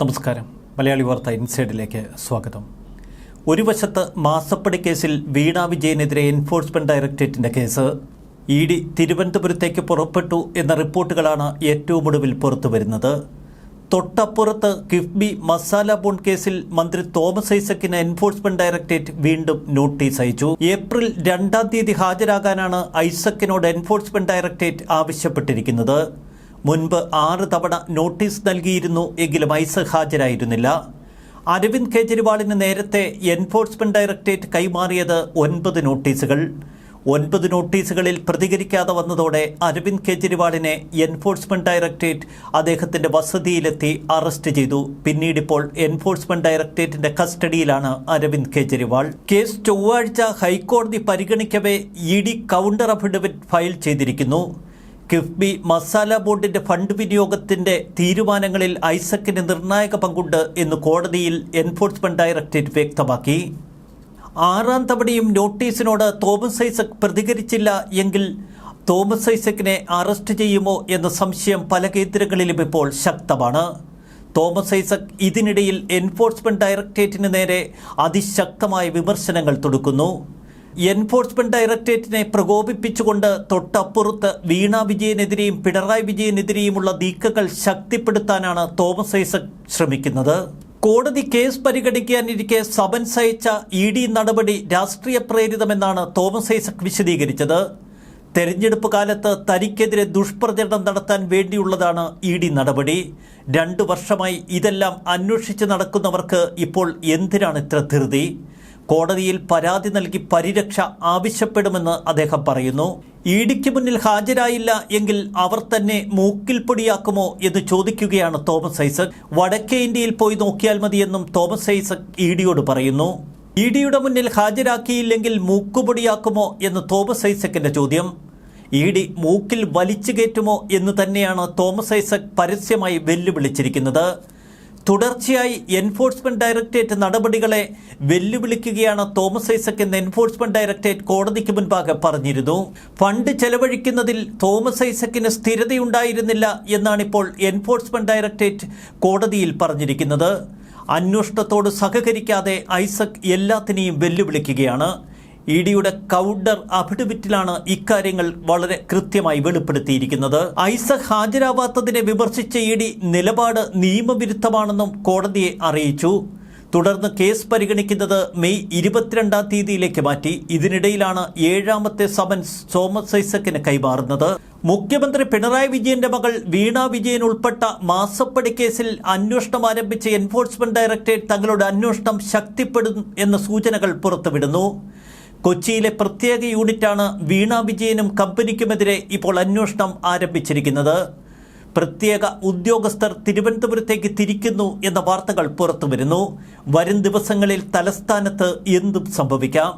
നമസ്കാരം. മലയാളി വാർത്ത ഇൻസൈഡിലേക്ക് സ്വാഗതം. ഒരു വശത്ത് മാസപ്പടി കേസിൽ വീണ വിജയനെതിരെ എൻഫോഴ്സ്മെന്റ് ഡയറക്ടറേറ്റിന്റെ കേസ് ഇ ഡി തിരുവനന്തപുരത്തേക്ക് പുറപ്പെട്ടു എന്ന റിപ്പോർട്ടുകളാണ് ഏറ്റവും ഒടുവിൽ പുറത്തുവരുന്നത് തൊട്ടപ്പുറത്ത് കിഫ്ബി മസാല ബോൺ കേസിൽ മന്ത്രി തോമസ് ഐസക്കിന് എൻഫോഴ്സ്മെന്റ് ഡയറക്ടറേറ്റ് വീണ്ടും നോട്ടീസ് അയച്ചു. ഏപ്രിൽ രണ്ടാം തീയതി ഹാജരാകാനാണ് ഐസക്കിനോട് എൻഫോഴ്സ്മെന്റ് ഡയറക്ടറേറ്റ് ആവശ്യപ്പെട്ടിരിക്കുന്നത്. മുൻപ് ആറ് തവണ നോട്ടീസ് നൽകിയിരുന്നു എങ്കിലും ഐസക് ഹാജരായിരുന്നില്ല. അരവിന്ദ് കെജ്രിവാളിന് നേരത്തെ എൻഫോഴ്സ്മെന്റ് ഡയറക്ടറേറ്റ് കൈമാറിയത് ഒൻപത് നോട്ടീസുകൾ. ഒൻപത് നോട്ടീസുകളിൽ പ്രതികരിക്കാതെ വന്നതോടെ അരവിന്ദ് കെജ്രിവാളിനെ എൻഫോഴ്സ്മെന്റ് ഡയറക്ടറേറ്റ് അദ്ദേഹത്തിന്റെ വസതിയിലെത്തി അറസ്റ്റ് ചെയ്തു. പിന്നീടിപ്പോൾ എൻഫോഴ്സ്മെന്റ് ഡയറക്ടറേറ്റിന്റെ കസ്റ്റഡിയിലാണ് അരവിന്ദ് കെജ്രിവാൾ. കേസ് ചൊവ്വാഴ്ച ഹൈക്കോടതി പരിഗണിക്കവേ E D counter affidavit file ചെയ്തിരിക്കുന്നു. കിഫ്ബി മസാല ബോർഡിന്റെ ഫണ്ട് വിനിയോഗത്തിന്റെ തീരുമാനങ്ങളിൽ ഐസക്കിന് നിർണായക പങ്കുണ്ട് എന്ന് കോടതിയിൽ എൻഫോഴ്സ്മെന്റ് ഡയറക്ടറേറ്റ് വ്യക്തമാക്കി. ആറാം തവണയും നോട്ടീസിനോട് തോമസ് ഐസക് പ്രതികരിച്ചില്ല എങ്കിൽ തോമസ് ഐസക്കിനെ അറസ്റ്റ് ചെയ്യുമോ എന്ന സംശയം പല കേന്ദ്രങ്ങളിലും ഇപ്പോൾ ശക്തമാണ്. തോമസ് ഐസക് ഇതിനിടയിൽ എൻഫോഴ്സ്മെന്റ് ഡയറക്ടറേറ്റിന് നേരെ അതിശക്തമായ വിമർശനങ്ങൾ തൊടുക്കുന്നു. എൻഫോഴ്സ്മെന്റ് ഡയറക്ടറേറ്റിനെ പ്രകോപിപ്പിച്ചുകൊണ്ട് തൊട്ടപ്പുറത്ത് വീണ വിജയനെതിരെയും പിണറായി വിജയനെതിരെയുമുള്ള നീക്കങ്ങൾ ശക്തിപ്പെടുത്താനാണ് തോമസ് ഐസക് ശ്രമിക്കുന്നത്. കോടതി കേസ് പരിഗണിക്കാനിരിക്കെ സമൻസ് അയച്ച ഇ ഡി നടപടി രാഷ്ട്രീയ പ്രേരിതമെന്നാണ് തോമസ് ഐസക് വിശദീകരിച്ചത്. തെരഞ്ഞെടുപ്പ് കാലത്ത് തനിക്കെതിരെ ദുഷ്പ്രചരണം നടത്താൻ വേണ്ടിയുള്ളതാണ് ഇ ഡി നടപടി. രണ്ടു വർഷമായി ഇതെല്ലാം അന്വേഷിച്ച് നടക്കുന്നവർക്ക് ഇപ്പോൾ എന്തിനാണ് ഇത്ര ധൃതി? കോടതിയിൽ പരാതി നൽകി പരിരക്ഷ ആവശ്യപ്പെടുമെന്ന് അദ്ദേഹം പറയുന്നു. ഇഡിക്ക് ഡിക്ക് മുന്നിൽ ഹാജരായില്ല എങ്കിൽ അവർ തന്നെ മൂക്കിൽ പൊടിയാക്കുമോ എന്ന് ചോദിക്കുകയാണ് തോമസ് ഐസക്. വടക്കേ ഇന്ത്യയിൽ പോയി നോക്കിയാൽ മതിയെന്നും തോമസ് ഐസക് ഇ ഡിയോട് പറയുന്നു. ഇ ഡിയുടെ മുന്നിൽ ഹാജരാക്കിയില്ലെങ്കിൽ മൂക്കുപൊടിയാക്കുമോ എന്ന് തോമസ് ഐസക്കിന്റെ ചോദ്യം. ഇ ഡി മൂക്കിൽ വലിച്ചു കയറ്റുമോ എന്ന് തന്നെയാണ് തോമസ് ഐസക് പരസ്യമായി വെല്ലുവിളിച്ചിരിക്കുന്നത്. തുടർച്ചയായി എൻഫോഴ്സ്മെന്റ് ഡയറക്ടറേറ്റ് നടപടികളെ വെല്ലുവിളിക്കുകയാണ് തോമസ് ഐസക് എന്ന് എൻഫോഴ്സ്മെന്റ് ഡയറക്ടറേറ്റ് കോടതിക്ക് മുൻപാകെ പറഞ്ഞിരുന്നു. ഫണ്ട് ചെലവഴിക്കുന്നതിൽ തോമസ് ഐസക്കിന് സ്ഥിരതയുണ്ടായിരുന്നില്ല എന്നാണ് ഇപ്പോൾ എൻഫോഴ്സ്മെന്റ് ഡയറക്ടറേറ്റ് കോടതിയിൽ പറഞ്ഞിരിക്കുന്നത്. അന്വേഷണത്തോട് സഹകരിക്കാതെ ഐസക് എല്ലാത്തിനെയും വെല്ലുവിളിക്കുകയാണ്. ഇ ഡിയുടെ കൗണ്ടർ അഫിഡവിറ്റിലാണ് ഇക്കാര്യങ്ങൾ വളരെ കൃത്യമായി വെളിപ്പെടുത്തിയിരിക്കുന്നത്. ഐസക് ഹാജരാവാത്തതിനെ വിമർശിച്ച ഇ ഡി നിലപാട് നിയമവിരുദ്ധമാണെന്നും കോടതിയെ അറിയിച്ചു. തുടർന്ന് കേസ് പരിഗണിക്കുന്നത് മെയ് ഇരുപത്തിരണ്ടാം തീയതിയിലേക്ക് മാറ്റി. ഇതിനിടയിലാണ് ഏഴാമത്തെ സമൻസ് തോമസ് ഐസക്കിന് കൈമാറുന്നത്. മുഖ്യമന്ത്രി പിണറായി വിജയന്റെ മകൾ വീണ വിജയൻ ഉൾപ്പെട്ട മാസപ്പടി കേസിൽ അന്വേഷണം ആരംഭിച്ച എൻഫോഴ്സ്മെന്റ് ഡയറക്ടറേറ്റ് തങ്ങളുടെ അന്വേഷണം ശക്തിപ്പെടും എന്ന സൂചനകൾ പുറത്തുവിടുന്നു. കൊച്ചിയിലെ പ്രത്യേക യൂണിറ്റാണ് വീണ വിജയനും കമ്പനിക്കുമെതിരെ ഇപ്പോൾ അന്വേഷണം ആരംഭിച്ചിരിക്കുന്നത്. പ്രത്യേക ഉദ്യോഗസ്ഥർ തിരുവനന്തപുരത്തേക്ക് തിരിക്കുന്നു എന്ന വാർത്തകൾ പുറത്തുവരുന്നു. വരും ദിവസങ്ങളിൽ തലസ്ഥാനത്ത് എന്തും സംഭവിക്കാം.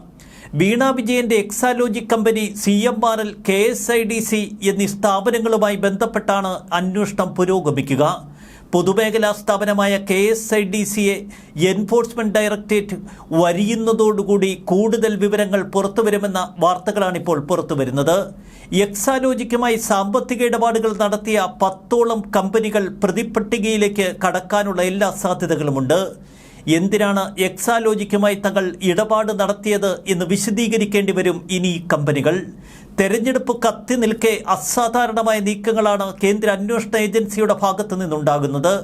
വീണ വിജയന്റെ Exalogic company C M R L K S I D C എന്നീ സ്ഥാപനങ്ങളുമായി ബന്ധപ്പെട്ടാണ് അന്വേഷണം പുരോഗമിക്കുക. പൊതുമേഖലാ സ്ഥാപനമായ കെ എസ് ഐ ഡി സിയെ എൻഫോഴ്സ്മെന്റ് ഡയറക്ടറേറ്റ് വരിയുന്നതോടുകൂടി കൂടുതൽ വിവരങ്ങൾ പുറത്തുവരുമെന്ന വാർത്തകളാണ് ഇപ്പോൾ പുറത്തുവരുന്നത്. എക്സാലോജിക്കുമായി സാമ്പത്തിക ഇടപാടുകൾ നടത്തിയ പത്തോളം കമ്പനികൾ പ്രതിപ്പട്ടികയിലേക്ക് കടക്കാനുള്ള എല്ലാ സാധ്യതകളുമുണ്ട്. എന്തിനാണ് എക്സാലോജിക്കുമായി തങ്ങൾ ഇടപാട് നടത്തിയത് എന്ന് വിശദീകരിക്കേണ്ടി വരും ഇനി കമ്പനികൾ? തെരഞ്ഞെടുപ്പ് കത്തി നിൽക്കെ അസാധാരണമായ നീക്കങ്ങളാണ് കേന്ദ്ര അന്വേഷണ ഏജൻസിയുടെ ഭാഗത്തു നിന്നുണ്ടാകുന്നത്.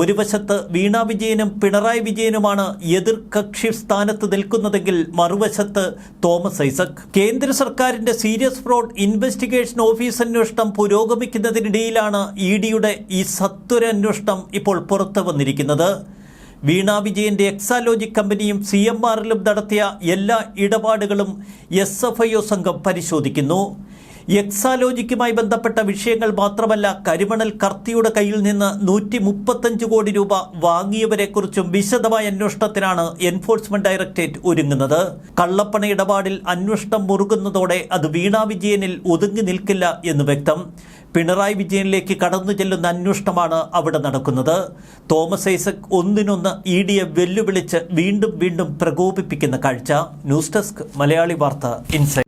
ഒരു വശത്ത് വീണ വിജയനും പിണറായി വിജയനുമാണ് എതിർ കക്ഷി സ്ഥാനത്ത് നിൽക്കുന്നതെങ്കിൽ മറുവശത്ത് തോമസ് ഐസക്. കേന്ദ്ര സർക്കാരിന്റെ സീരിയസ് ഫ്രോഡ് ഇൻവെസ്റ്റിഗേഷൻ ഓഫീസ് അന്വേഷണം പുരോഗമിക്കുന്നതിനിടയിലാണ് ഇ ഈ സത്വര അന്വേഷണം ഇപ്പോൾ പുറത്തു വന്നിരിക്കുന്നത്. വീണ വിജയന്റെ എക്സാലോജി കമ്പനിയും സി എം ആറിലും നടത്തിയ എല്ലാ ഇടപാടുകളും എസ് എഫ് ഐ ഒ സംഘം പരിശോധിക്കുന്നു. എക്സാലോജിക്കുമായി ബന്ധപ്പെട്ട വിഷയങ്ങൾ മാത്രമല്ല കരിമണൽ കർത്തിയുടെ കയ്യിൽ നിന്ന് നൂറ്റി മുപ്പത്തഞ്ച് കോടി രൂപ വാങ്ങിയവരെക്കുറിച്ചും വിശദമായ അന്വേഷണത്തിനാണ് എൻഫോഴ്സ്മെന്റ് ഡയറക്ടറേറ്റ് ഒരുങ്ങുന്നത്. കള്ളപ്പണ ഇടപാടിൽ അന്വേഷണം മുറുകുന്നതോടെ അത് വീണാ വിജയനിൽ ഒതുങ്ങി നിൽക്കില്ല എന്ന് വ്യക്തം. പിണറായി വിജയനിലേക്ക് കടന്നു ചെല്ലുന്ന അന്വേഷണമാണ് അവിടെ നടക്കുന്നത്. തോമസ് ഐസക് ഒന്നിനൊന്ന് ഇ ഡിയെ വെല്ലുവിളിച്ച് വീണ്ടും വീണ്ടും പ്രകോപിപ്പിക്കുന്ന കാഴ്ച. ന്യൂസ് ഡെസ്ക് മലയാളി വാർത്ത ഇൻസൈറ്റ്